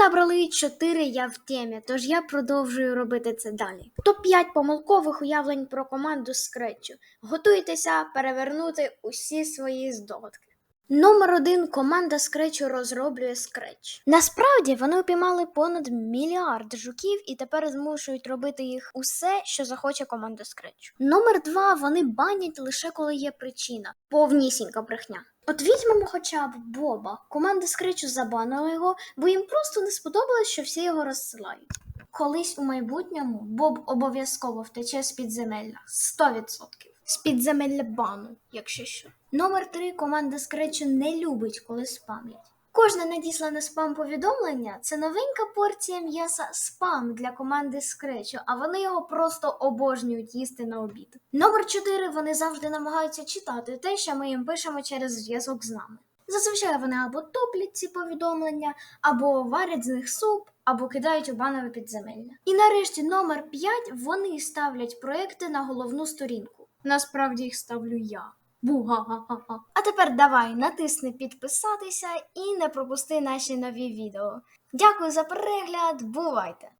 набрали 4 я в темі, тож я продовжую робити це далі. Топ-5 помилкових уявлень про команду Scratch. Готуйтеся перевернути усі свої здогадки. Номер один команда Scratch розроблює Scratch. Насправді вони упіймали понад мільярд жуків і тепер змушують робити їх усе, що захоче команда Scratch. Номер два вони банять лише коли є причина. Повнісінька брехня. От візьмемо хоча б Боба. Команда скричу забанила його, бо їм просто не сподобалось, що всі його розсилають. Колись у майбутньому Боб обов'язково втече з підземелля 100%. З підземелля бану, якщо що. Номер 3 команда скричу не любить, коли спамлять. Кожне надіслане спам повідомлення це новенька порція м'яса спам для команди Scratch, а вони його просто обожнюють їсти на обід. Номер 4 вони завжди намагаються читати те, що ми їм пишемо через зв'язок з нами. Зазвичай вони або топлять ці повідомлення, або варять з них суп, або кидають у банове підземелля. І нарешті номер 5 вони ставлять проекти на головну сторінку. Насправді їх ставлю я. Бу-га-га-га-га. А тепер давай натисни підписатися і не пропусти наші нові відео. Дякую за перегляд, бувайте!